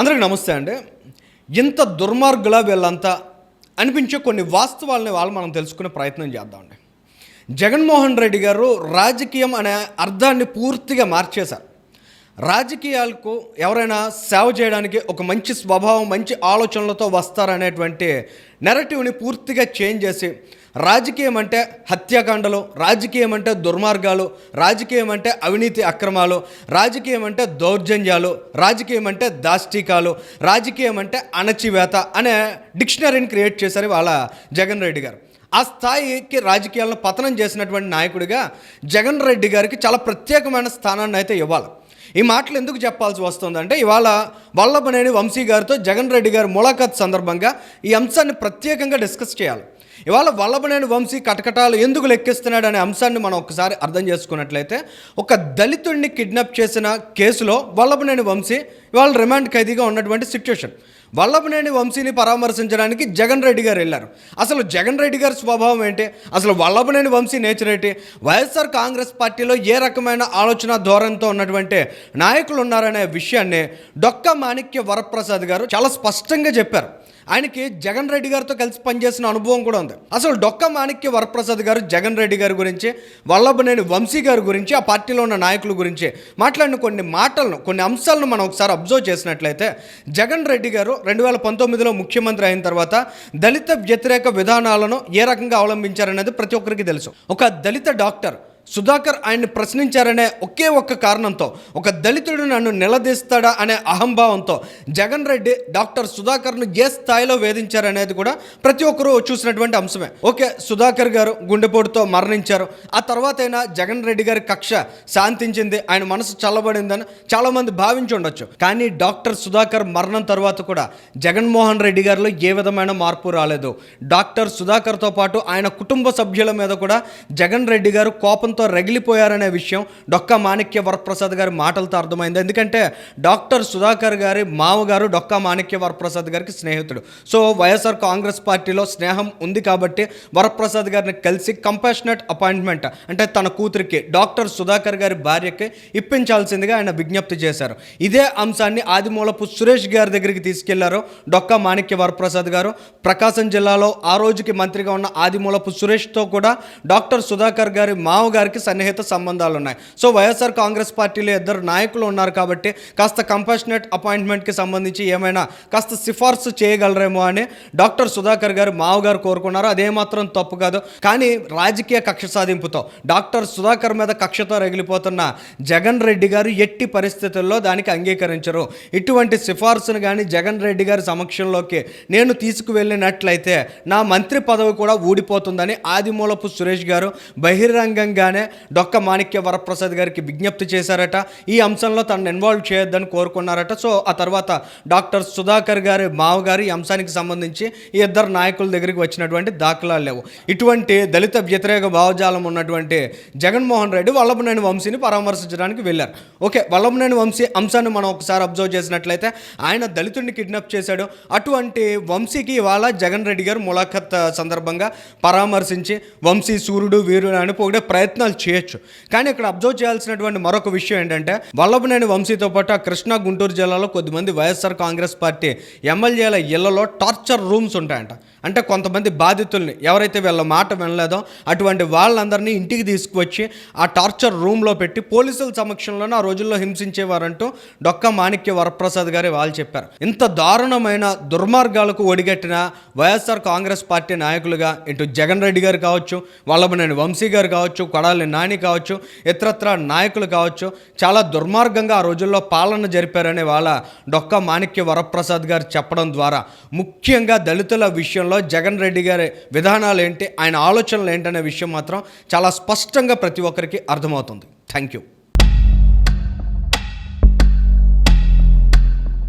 అందరికీ నమస్తే అండి. ఇంత దుర్మార్గుల వీళ్ళంతా అనిపించే కొన్ని వాస్తవాలని వాళ్ళు మనం తెలుసుకునే ప్రయత్నం చేద్దామండి జగన్మోహన్ రెడ్డి గారు రాజకీయం అనే అర్థాన్ని పూర్తిగా మార్చేశారు. రాజకీయాలకు ఎవరైనా సేవ చేయడానికి ఒక మంచి స్వభావం మంచి ఆలోచనలతో వస్తారనేటువంటి నెరటివ్ని పూర్తిగా చేంజ్ చేసి రాజకీయం అంటే హత్యాకాండలు రాజకీయం అంటే దుర్మార్గాలు రాజకీయం అంటే అవినీతి అక్రమాలు రాజకీయం అంటే దౌర్జన్యాలు రాజకీయం అంటే దాష్టికాలు రాజకీయం అంటే అణచివేత అనే డిక్షనరీని క్రియేట్ చేశారు వాళ్ళ జగన్ రెడ్డి గారు. ఆ స్థాయికి రాజకీయాలను పతనం చేసినటువంటి నాయకుడిగా జగన్ రెడ్డి గారికి చాలా ప్రత్యేకమైన స్థానాన్ని అయితే ఇవ్వాలి. ఈ మాటలు ఎందుకు చెప్పాల్సి వస్తుందంటే ఇవాళ వల్లభనేని వంశీ గారితో జగన్ రెడ్డి గారి ములాఖాత్ సందర్భంగా ఈ అంశాన్ని ప్రత్యేకంగా డిస్కస్ చేయాలి. ఇవాళ వల్లభనేని వంశీ కటకటాలు ఎందుకు లెక్కిస్తున్నాడు అనే అంశాన్ని మనం ఒకసారి అర్థం చేసుకున్నట్లయితే ఒక దళితుడిని కిడ్నాప్ చేసిన కేసులో వల్లభనేని వంశీ ఇవాళ రిమాండ్ ఖైదీగా ఉన్నటువంటి సిచ్యువేషన్ వల్లభనేని వంశీని పరామర్శించడానికి జగన్ రెడ్డి గారు వెళ్ళారు. అసలు జగన్ రెడ్డి గారి స్వభావం ఏంటి? అసలు వల్లభనేని వంశీ నేచర్ ఏంటి? వైఎస్ఆర్ కాంగ్రెస్ పార్టీలో ఏ రకమైన ఆలోచన ధోరణితో ఉన్నటువంటి నాయకులు ఉన్నారనే విషయాన్ని డొక్క మాణిక్య వరప్రసాద్ గారు చాలా స్పష్టంగా చెప్పారు. ఆయనకి జగన్ రెడ్డి గారితో కలిసి పనిచేసిన అనుభవం కూడా ఉంది. అసలు డొక్క మాణిక్య వరప్రసాద్ గారు జగన్ రెడ్డి గారి గురించి వల్లభనేని వంశీ గారి గురించి ఆ పార్టీలో ఉన్న నాయకుల గురించి మాట్లాడిన కొన్ని మాటలను కొన్ని అంశాలను మనం ఒకసారి అబ్జర్వ్ చేసినట్లయితే జగన్ రెడ్డి గారు రెండు వేల పంతొమ్మిదిలో ముఖ్యమంత్రి అయిన తర్వాత దళిత వ్యతిరేక విధానాలను ఏ రకంగా అవలంబించారనేది ప్రతి ఒక్కరికి తెలుసు. ఒక దళిత డాక్టర్ సుధాకర్ ఆయన్ని ప్రశ్నించారనే ఒకే ఒక్క కారణంతో ఒక దళితుడు నన్ను నిలదీస్తాడా అనే అహంభావంతో జగన్ రెడ్డి డాక్టర్ సుధాకర్ను ఏ స్థాయిలో వేధించారనేది కూడా ప్రతి ఒక్కరూ చూసినటువంటి అంశమే. ఓకే సుధాకర్ గారు గుండెపోటుతో మరణించారు. ఆ తర్వాత అయినా జగన్ రెడ్డి గారి కక్ష శాంతించింది. ఆయన మనసు చల్లబడిందని చాలామంది భావించి ఉండొచ్చు. కానీ డాక్టర్ సుధాకర్ మరణం తర్వాత కూడా జగన్మోహన్ రెడ్డి గారిలో ఏ విధమైన మార్పు రాలేదు. డాక్టర్ సుధాకర్తో పాటు ఆయన కుటుంబ సభ్యుల మీద కూడా జగన్ రెడ్డి గారు కోపం కోపంతో రగిలిపోయారనే విషయం డొక్క మాణిక్య వరప్రసాద్ గారి మాటలతో అర్థమైంది. ఎందుకంటే డాక్టర్ సుధాకర్ గారి మామగారు డొక్క మాణిక్య వరప్రసాద్ గారికి స్నేహితుడు. సో వైఎస్ఆర్ కాంగ్రెస్ పార్టీలో స్నేహం ఉంది కాబట్టి వరప్రసాద్ గారిని కలిసి కంపాషనెట్ అపాయింట్మెంట్ అంటే తన కూతురికి డాక్టర్ సుధాకర్ గారి భార్యకి ఇప్పించాల్సిందిగా ఆయన విజ్ఞప్తి చేశారు. ఇదే అంశాన్ని ఆదిమూలపు సురేష్ గారి దగ్గరికి తీసుకెళ్ళారు డొక్క మాణిక్య వరప్రసాద్ గారు. ప్రకాశం జిల్లాలో ఆ రోజుకి మంత్రిగా ఉన్న ఆదిమూలపు సురేష్తో కూడా డాక్టర్ సుధాకర్ గారి గారికి సన్నిహిత సంబంధాలు ఉన్నాయి సో వైఎస్ఆర్ కాంగ్రెస్ పార్టీలో ఇద్దరు నాయకులు ఉన్నారు కాబట్టి కాస్త కంపాషనేట్ అపాయింట్మెంట్కి సంబంధించి ఏమైనా కాస్త సిఫార్సు చేయగలరేమో అని డాక్టర్ సుధాకర్ గారు మావగారు కోరుకున్నారు. అదేమాత్రం తప్పు కాదు. కానీ రాజకీయ కక్ష సాధింపుతో డాక్టర్ సుధాకర్ మీద కక్షతో రగిలిపోతున్న జగన్ రెడ్డి గారు ఎట్టి పరిస్థితుల్లో దానికి అంగీకరించరు. ఇటువంటి సిఫార్సును కానీ జగన్ రెడ్డి గారి సమక్షంలోకి నేను తీసుకువెళ్ళినట్లయితే నా మంత్రి పదవి కూడా ఊడిపోతుందని ఆదిమూలపు సురేష్ గారు బహిరంగంగా బహిరంగంగానే డొక్క మాణిక్య వరప్రసాద్ గారికి విజ్ఞప్తి చేశారట. ఈ అంశంలో తనను ఇన్వాల్వ్ చేయొద్దని కోరుకున్నారట. సో ఆ తర్వాత డాక్టర్ సుధాకర్ గారి మావగారు ఈ అంశానికి సంబంధించి ఈ ఇద్దరు నాయకుల దగ్గరికి వచ్చినటువంటి దాఖలాలు లేవు. ఇటువంటి దళిత వ్యతిరేక భావజాలం ఉన్నటువంటి జగన్మోహన్ రెడ్డి వల్లభనేని వంశీని పరామర్శించడానికి వెళ్ళారు. ఓకే వల్లభనేని వంశీ అంశాన్ని మనం ఒకసారి అబ్జర్వ్ చేసినట్లయితే ఆయన దళితుడిని కిడ్నాప్ చేశాడు. అటువంటి వంశీకి ఇవాళ జగన్ రెడ్డి గారు ములాఖత్ సందర్భంగా పరామర్శించి వంశీ సూర్యుడు వీరుడు అని పొగిడే ప్రయత్నాలు చేయొచ్చు. కానీ ఇక్కడ అబ్జర్వ్ చేయాల్సినటువంటి మరొక విషయం ఏంటంటే వల్లభనేని వంశీతో పాటు ఆ కృష్ణా గుంటూరు జిల్లాలో కొద్దిమంది వైఎస్ఆర్ కాంగ్రెస్ పార్టీ ఎమ్మెల్యేల ఇళ్ళలో టార్చర్ రూమ్స్ ఉంటాయంట. అంటే కొంతమంది బాధితుల్ని ఎవరైతే వీళ్ళ మాట వినలేదో అటువంటి వాళ్ళందరినీ ఇంటికి తీసుకువచ్చి ఆ టార్చర్ రూమ్లో పెట్టి పోలీసుల సమక్షంలోనే ఆ రోజుల్లో హింసించేవారంటూ డొక్క మాణిక్య వరప్రసాద్ గారి వాళ్ళు చెప్పారు. ఇంత దారుణమైన దుర్మార్గాలకు ఒడిగట్టిన వైఎస్ఆర్ కాంగ్రెస్ పార్టీ నాయకులుగా ఇటు జగన్ రెడ్డి గారు కావచ్చు వల్లభనేని వంశీ గారు కావచ్చు కొడాలి నాని కావచ్చు ఇతరత్ర నాయకులు కావచ్చు చాలా దుర్మార్గంగా ఆ రోజుల్లో పాలన జరిపారనే వాళ్ళ డొక్క మాణిక్య వరప్రసాద్ గారు చెప్పడం ద్వారా. ముఖ్యంగా దళితుల విషయంలో జగన్ రెడ్డి గారి విధానాలు ఏంటి ఆయన ఆలోచనలు ఏంటనే విషయం మాత్రం చాలా స్పష్టంగా ప్రతి ఒక్కరికి అర్థమవుతుంది. Thank you